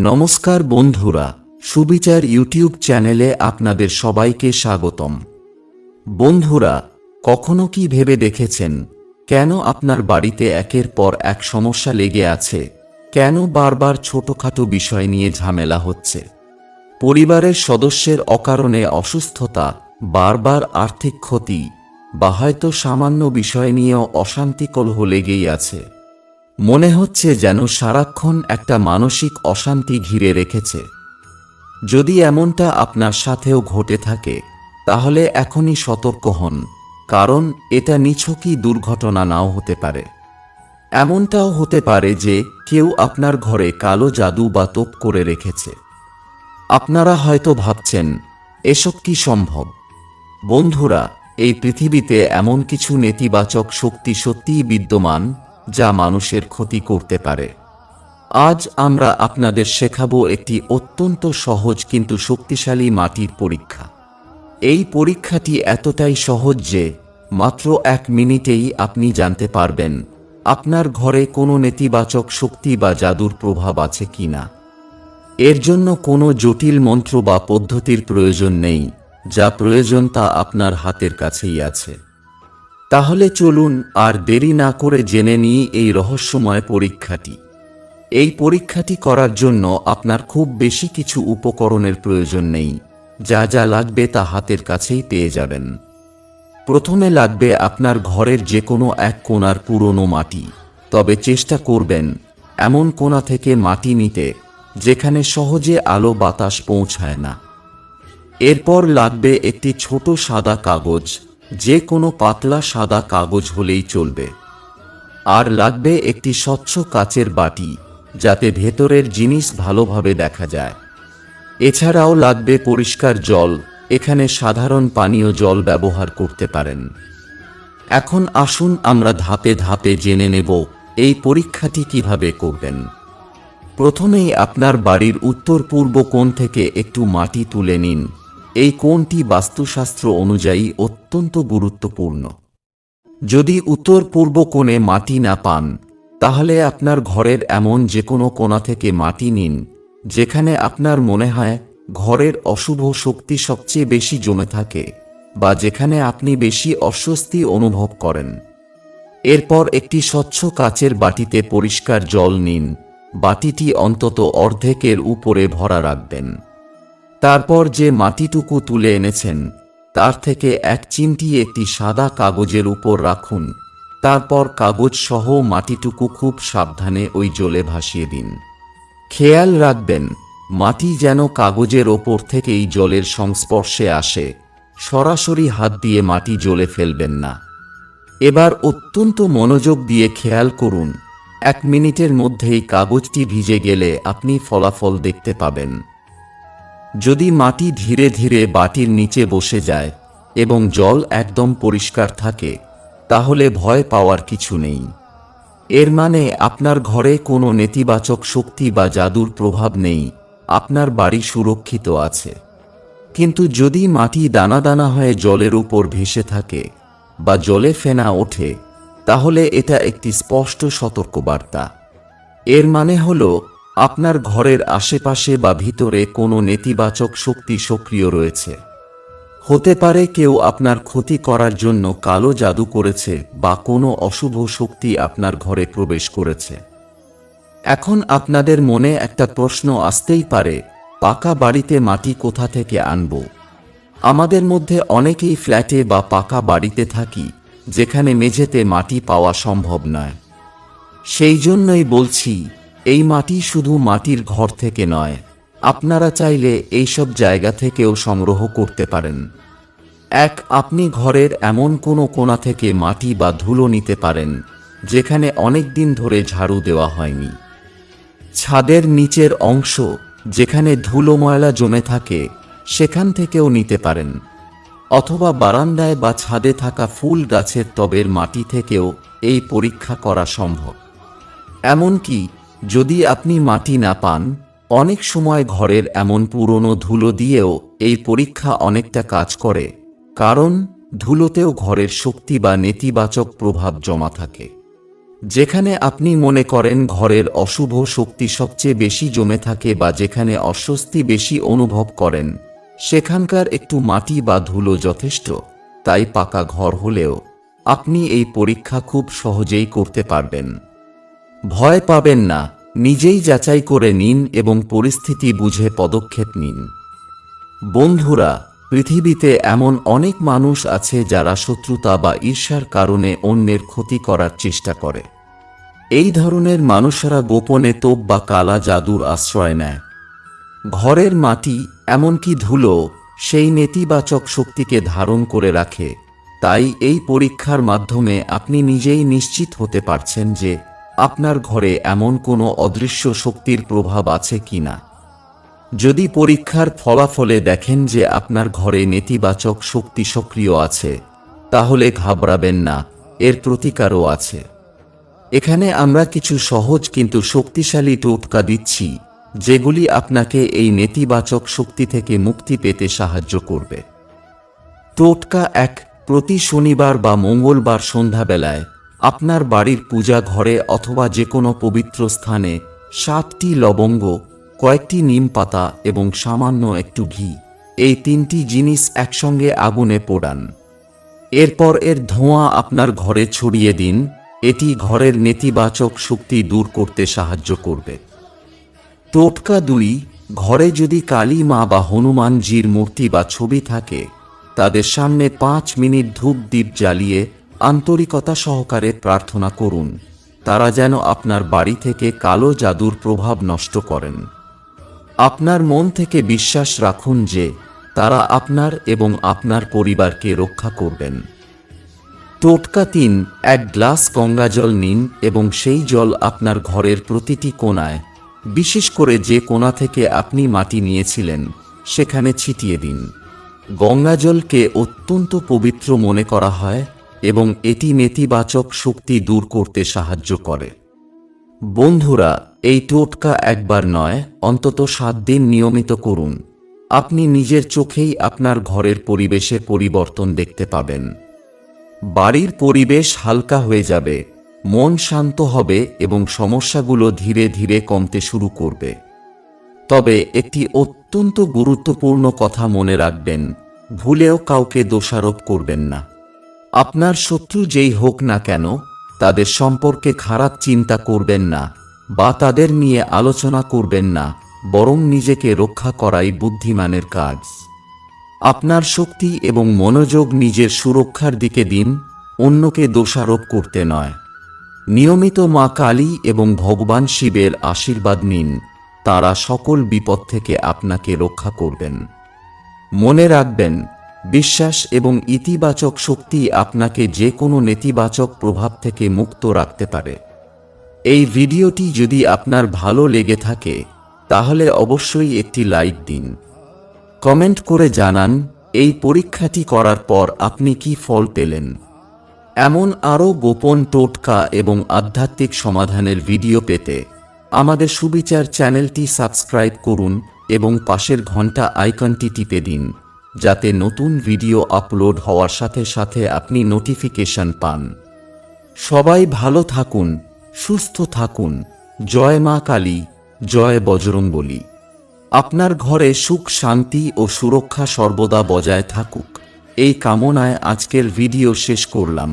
নমস্কার বন্ধুরা, সুবিচার ইউটিউব চ্যানেলে আপনাদের সবাইকে স্বাগতম। বন্ধুরা, কখনো কি ভেবে দেখেছেন কেন আপনার বাড়িতে একের পর এক সমস্যা লেগে আছে? কেন বারবার ছোটখাটো বিষয় নিয়ে ঝামেলা হচ্ছে? পরিবারের সদস্যের অকারণে অসুস্থতা, বারবার আর্থিক ক্ষতি, বা হয়তো সামান্য বিষয় নিয়েও অশান্তি কলহ লেগেই আছে। মনে হচ্ছে যেন সারাক্ষণ একটা মানসিক অশান্তি ঘিরে রেখেছে। যদি এমনটা আপনার সাথেও ঘটে থাকে, তাহলে এখনই সতর্ক হন, কারণ এটা নিছকই দুর্ঘটনা নাও হতে পারে। এমনটাও হতে পারে যে কেউ আপনার ঘরে কালো জাদু বা তোপ করে রেখেছে। আপনারা হয়তো ভাবছেন, এসব কি সম্ভব? বন্ধুরা, এই পৃথিবীতে এমন কিছু নেতিবাচক শক্তি সত্যিই বিদ্যমান? যা মানুষের ক্ষতি করতে পারে। আজ আমরা আপনাদের শেখাব একটি অত্যন্ত সহজ কিন্তু শক্তিশালী মাটির পরীক্ষা। এই পরীক্ষাটি এতটাই সহজ যে, মাত্র এক মিনিটেই আপনি জানতে পারবেন, আপনার ঘরে কোনো নেতিবাচক শক্তি বা জাদুর প্রভাব আছে কিনা এর জন্য কোনো জটিল মন্ত্র বা পদ্ধতির প্রয়োজন নেই, যা প্রয়োজন তা আপনার হাতের কাছেই আছে। তাহলে চলুন আর দেরি না করে জেনে নিই এই রহস্যময় পরীক্ষাটি। এই পরীক্ষাটি করার জন্য আপনার খুব বেশি কিছু উপকরণের প্রয়োজন নেই। যা যা লাগবে তা হাতের কাছেই পেয়ে যাবেন। প্রথমে লাগবে আপনার ঘরের যে কোনো এক কোণার পুরনো মাটি। তবে চেষ্টা করবেন এমন কোনা থেকে মাটি নিতে, যেখানে সহজে আলো বাতাস পৌঁছায় না। এরপর লাগবে একটি ছোট সাদা কাগজ। যে কোনো পাতলা সাদা কাগজ হলেই চলবে। আর লাগবে একটি স্বচ্ছ কাচের বাটি, যাতে ভেতরের জিনিস ভালোভাবে দেখা যায়। এছাড়াও লাগবে পরিষ্কার জল, এখানে সাধারণ পানীয় জল ব্যবহার করতে পারেন। এখন আসুন আমরা ধাপে ধাপে জেনে নেব এই পরীক্ষাটি কীভাবে করবেন। প্রথমেই আপনার বাড়ির উত্তর পূর্ব কোণ থেকে একটু মাটি তুলে নিন। এই কোণটি বাস্তুশাস্ত্র অনুযায়ী অত্যন্ত গুরুত্বপূর্ণ। যদি উত্তর পূর্ব কোণে মাটি না পান, তাহলে আপনার ঘরের এমন যে কোনো কোণা থেকে মাটি নিন, যেখানে আপনার মনে হয় ঘরের অশুভ শক্তি সবচেয়ে বেশি জমে থাকে, বা যেখানে আপনি বেশি অস্বস্তি অনুভব করেন। এরপর একটি স্বচ্ছ কাচের বাটিতে পরিষ্কার জল নিন, বাটিটি অন্তত অর্ধেকের উপরে ভরা রাখবেন। তারপর যে মাটিটুকু তুলে এনেছেন, তার থেকে এক চিমটি একটি সাদা কাগজের উপর রাখুন। তারপর কাগজ সহ মাটিটুকু খুব সাবধানে ওই জলে ভাসিয়ে দিন। খেয়াল রাখবেন, মাটি যেন কাগজের ওপর থেকেই জলের সংস্পর্শে আসে। সরাসরি হাত দিয়ে মাটি জলে ফেলবেন না। এবার অত্যন্ত মনোযোগ দিয়ে খেয়াল করুন, এক মিনিটের মধ্যেই কাগজটি ভিজে গেলে আপনি ফলাফল দেখতে পাবেন। যদি মাটি ধীরে ধীরে বাটির নিচে বসে যায় এবং জল একদম পরিষ্কার থাকে, তাহলে ভয় পাওয়ার কিছু নেই। এর মানে আপনার ঘরে কোনো নেতিবাচক শক্তি বা জাদুর প্রভাব নেই, আপনার বাড়ি সুরক্ষিত আছে। কিন্তু যদি মাটি দানা দানা হয়ে জলের উপর ভেসে থাকে বা জলে ফেনা ওঠে, তাহলে এটা একটি স্পষ্ট সতর্কবার্তা। এর মানে হল আপনার ঘরের আশেপাশে বা ভিতরে কোনো নেতিবাচক শক্তি সক্রিয় রয়েছে। হতে পারে কেউ আপনার ক্ষতি করার জন্য কালো জাদু করেছে বা কোনো অশুভ শক্তি আপনার ঘরে প্রবেশ করেছে। এখন আপনাদের মনে একটা প্রশ্ন আসতেই পারে, পাকা বাড়িতে মাটি কোথা থেকে আনব? আমাদের মধ্যে অনেকেই ফ্ল্যাটে বা পাকা বাড়িতে থাকি, যেখানে মেঝেতে মাটি পাওয়া সম্ভব নয়। সেই জন্যই বলছি এই মাটি শুধু মাটির ঘর থেকে নয়, আপনারা চাইলে এইসব জায়গা থেকেও সংগ্রহ করতে পারেন। এক, আপনি ঘরের এমন কোনো কোণা থেকে মাটি বা ধুলো নিতে পারেন, যেখানে অনেক দিন ধরে ঝাড়ু দেওয়া হয়নি। ছাদের নিচের অংশ, যেখানে ধুলো ময়লা জমে থাকে, সেখান থেকেও নিতে পারেন। অথবা বারান্দায় বা ছাদে থাকা ফুল গাছের তবের মাটি থেকেও এই পরীক্ষা করা সম্ভব। এমনকি যদি আপনি মাটি না পান, অনেক সময় ঘরের এমন পুরনো ধুলো দিয়েও এই পরীক্ষা অনেকটা কাজ করে, কারণ ধুলোতেও ঘরের শক্তি বা নেতিবাচক প্রভাব জমা থাকে। যেখানে আপনি মনে করেন ঘরের অশুভ শক্তি সবচেয়ে বেশি জমে থাকে বা যেখানে অস্বস্তি বেশি অনুভব করেন, সেখানকার একটু মাটি বা ধুলো যথেষ্ট, তাই পাকা ঘর হলেও আপনি এই পরীক্ষা খুব সহজেই করতে পারবেন। ভয় পাবেন না, নিজেই যাচাই করে নিন এবং পরিস্থিতি বুঝে পদক্ষেপ নিন। বন্ধুরা, পৃথিবীতে এমন অনেক মানুষ আছে যারা শত্রুতা বা ঈর্ষার কারণে অন্যের ক্ষতি করার চেষ্টা করে। এই ধরনের মানুষেরা গোপনে তোপ বা কালা জাদুর আশ্রয় নেয়। ঘরের মাটি, এমনকি ধুলো, সেই নেতিবাচক শক্তিকে ধারণ করে রাখে। তাই এই পরীক্ষার মাধ্যমে আপনি নিজেই নিশ্চিত হতে পারছেন যে আপনার ঘরে এমন কোনো অদৃশ্য শক্তির প্রভাব আছে কিনা? যদি পরীক্ষার ফলাফলে দেখেন যে আপনার ঘরে নেতিবাচক শক্তি সক্রিয় আছে, তাহলে ঘাবড়াবেন না, এর প্রতিকারও আছে। এখানে আমরা কিছু সহজ কিন্তু শক্তিশালী টোটকা দিচ্ছি, যেগুলি আপনাকে এই নেতিবাচক শক্তি থেকে মুক্তি পেতে সাহায্য করবে। টোটকা এক, প্রতি শনিবার বা মঙ্গলবার সন্ধ্যাবেলায় আপনার বাড়ির পূজা ঘরে অথবা যে কোনো পবিত্র স্থানে সাতটি লবঙ্গ, কয়েকটি নিম পাতা এবং সামান্য একটু ঘি। এই তিনটি জিনিস একসঙ্গে আগুনে পোড়ান। এরপর এর ধোঁয়া আপনার ঘরে ছড়িয়ে দিন। এটি ঘরের নেতিবাচক শক্তি দূর করতে সাহায্য করবে। টোটকা দুই, ঘরে যদি কালী মা বা হনুমানজির মূর্তি বা ছবি থাকে, তাদের সামনে পাঁচ মিনিট ধূপ দ্বীপ জ্বালিয়ে আন্তরিকতা সহকারে প্রার্থনা করুন। তারা যেন আপনার বাড়ি থেকে কালো জাদুর প্রভাব নষ্ট করেন। আপনার মন থেকে বিশ্বাস রাখুন যে, তারা আপনার এবং আপনার পরিবারকে রক্ষা করবেন। টোটকা তিন, এক গ্লাস গঙ্গা জল নিন এবং সেই জল আপনার ঘরের প্রতিটি কোনায় বিশেষ করে যে কোণা থেকে আপনি মাটি নিয়েছিলেন, সেখানে ছিটিয়ে দিন। গঙ্গা জলকে অত্যন্ত পবিত্র মনে করা হয় এবং এটি নেতিবাচক শক্তি দূর করতে সাহায্য করে। বন্ধুরা, এই টোটকা একবার নয়, অন্তত সাত দিন নিয়মিত করুন। আপনি নিজের চোখেই আপনার ঘরের পরিবেশে পরিবর্তন দেখতে পাবেন। বাড়ির পরিবেশ হালকা হয়ে যাবে, মন শান্ত হবে এবং সমস্যাগুলো ধীরে ধীরে কমতে শুরু করবে। তবে একটি অত্যন্ত গুরুত্বপূর্ণ কথা মনে রাখবেন, ভুলেও কাউকে দোষারোপ করবেন না। আপনার শত্রু যেই হোক না কেন, তাদের সম্পর্কে খারাপ চিন্তা করবেন না, বা তাদের নিয়ে আলোচনা করবেন না, বরং নিজেকে রক্ষা করাই বুদ্ধিমানের কাজ। আপনার শক্তি এবং মনোযোগ নিজের সুরক্ষার দিকে দিন, অন্যকে দোষারোপ করতে নয়। নিয়মিত মা কালী এবং ভগবান শিবের আশীর্বাদ নিন, তারা সকল বিপদ থেকে আপনাকে রক্ষা করবেন। মনে রাখবেন বিশ্বাস এবং ইতিবাচক শক্তি আপনাকে যে কোনো নেতিবাচক প্রভাব থেকে মুক্ত রাখতে পারে। এই ভিডিওটি যদি আপনার ভালো লেগে থাকে, তাহলে অবশ্যই একটি লাইক দিন। কমেন্ট করে জানান, এই পরীক্ষাটি করার পর আপনি কি ফল পেলেন? এমন আরও গোপন টোটকা এবং আধ্যাত্মিক সমাধানের ভিডিও পেতে আমাদের সুবিচার চ্যানেলটি সাবস্ক্রাইব করুন এবং পাশের ঘণ্টা আইকনটি টিপে দিন। যাতে নতুন ভিডিও আপলোড হওয়ার সাথে সাথে আপনি নোটিফিকেশন পান। সবাই ভালো থাকুন, সুস্থ থাকুন। জয় মা কালী, জয় বজরংবলী। আপনার ঘরে সুখ, শান্তি ও সুরক্ষা সর্বদা বজায় থাকুক। এই কামনায় আজকের ভিডিও শেষ করলাম।